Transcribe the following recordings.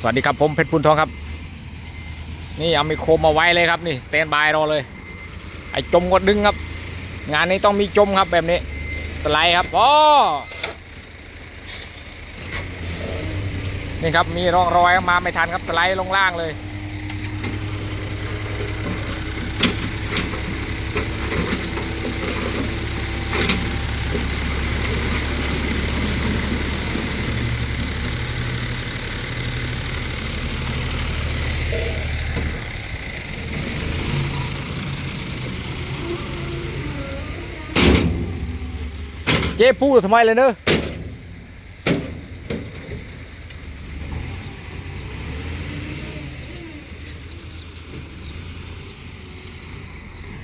สวัสดีครับผมเพชรพุนทองครับ นี่เอาไมโครมาไว้เลยครับนี่สแตนบายรอเลย ไอ้จมก็ดึงครับ งานนี้ต้องมีจมครับแบบนี้ สไลด์ครับอ๋อนี่ครับมีร่องรอยมาไม่ทันครับสไลด์ลงล่างเลย เจ๊พูดทำไมเลยเนอะ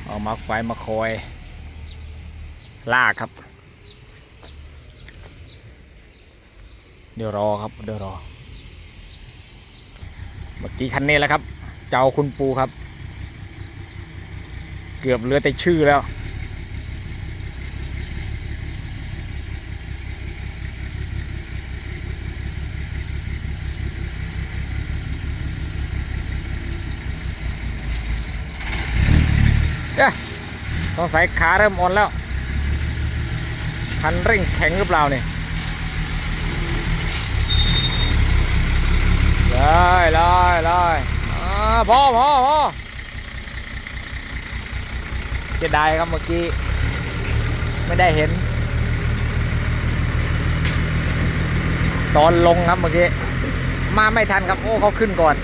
เอามาไฟมาคอย ลากครับ เดี๋ยวรอครับ เดี๋ยวรอ เมื่อกี้คันนี้แหละครับ เจ้าคุณปูครับ เกือบเลือแต่ชื่อแล้ว เอ๊ะสงสัยขาเริ่มอ่อนแล้ว คันเร่งแข็งหรือเปล่าเนี่ยเลยเลยเลยอ่าพอพอพอเจะได้ครับเมื่อกี้ ไม่ได้เห็น ตอนลงครับเมื่อกี้ มาไม่ทันครับ โอ้เขาขึ้นก่อน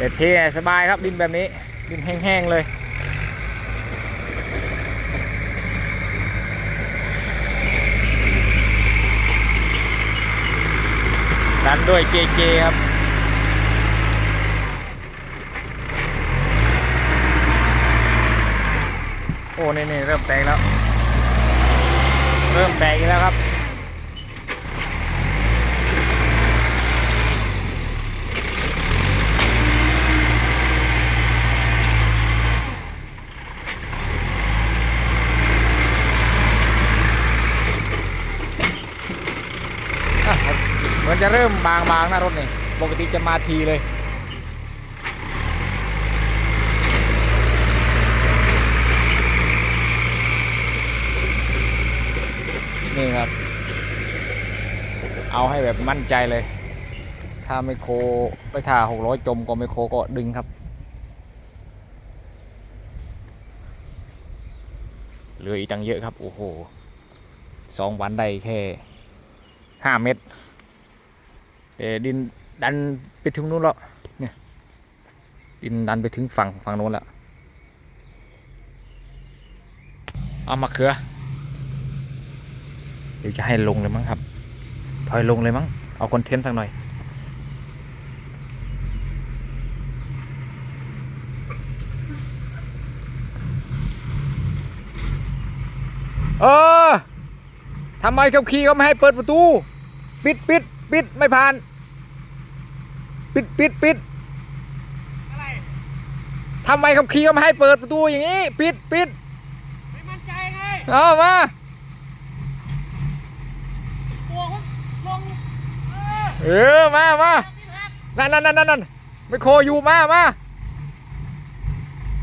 เด็ดที่สบายครับดินแบบนี้ ดินแห้งๆเลยดันด้วยเจเจครับโอ้นี่นี่เริ่มแตกแล้ว เริ่มแตกอีกแล้วครับ อะเหมือน จะเริ่มบางๆนะรถนี่ปกติจะมาทีเลยนี่ครับ เอาให้แบบมั่นใจเลย ถ้าไม่โคไปถ่าหกร้อยจมก็ไม่โคก็ดึงครับ เหลืออีกตังเยอะครับ โอ้โหสองวันได้แค่ห้าเมตร แต่ดินดันไปถึงนู้นแล้วเนี่ยดินดันไปถึงฝั่งฝั่งโน้นแล้วเอามาเขือเดี๋ยวจะให้ลงเลยมั้งครับ ถอยลงเลยมั้ง เอาคอนเทนต์สักหน่อย เออทำไมเขาขี่เขาไม่ให้เปิดประตู ปิดปิดปิดไม่ผ่าน ปิดปิดปิดอะไรทำไมเขาขี่เขาไม่ให้เปิดประตูอย่างนี้ ปิดปิดไม่มั่นใจไงเอามาตัวเขาลงเออเออมามาพี่พักนั่นนั่นนั่นนั่นไม่โคอยู่มามา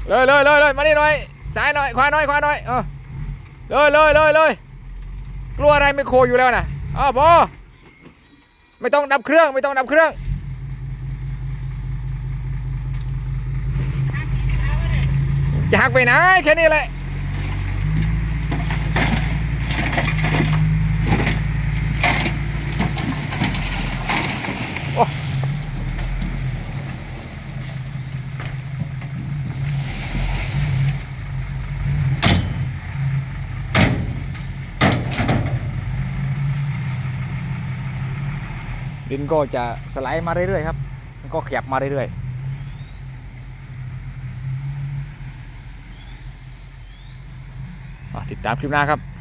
เลยเลยเลยเลยมานี่หน่อยซ้ายหน่อยขวาหน่อยขวาหน่อยเออเลยเลยเลยเลยกลัวอะไรไม่โคอยู่แล้วนะอ้าวพอไม่ต้องดับเครื่องไม่ต้องดับเครื่องทาง จะหักไปไหนแค่นี้แหละดินก็จะสไลด์มาเรื่อยๆครับ มันก็ขยับมาเรื่อยๆ ติดตามคลิปหน้าครับ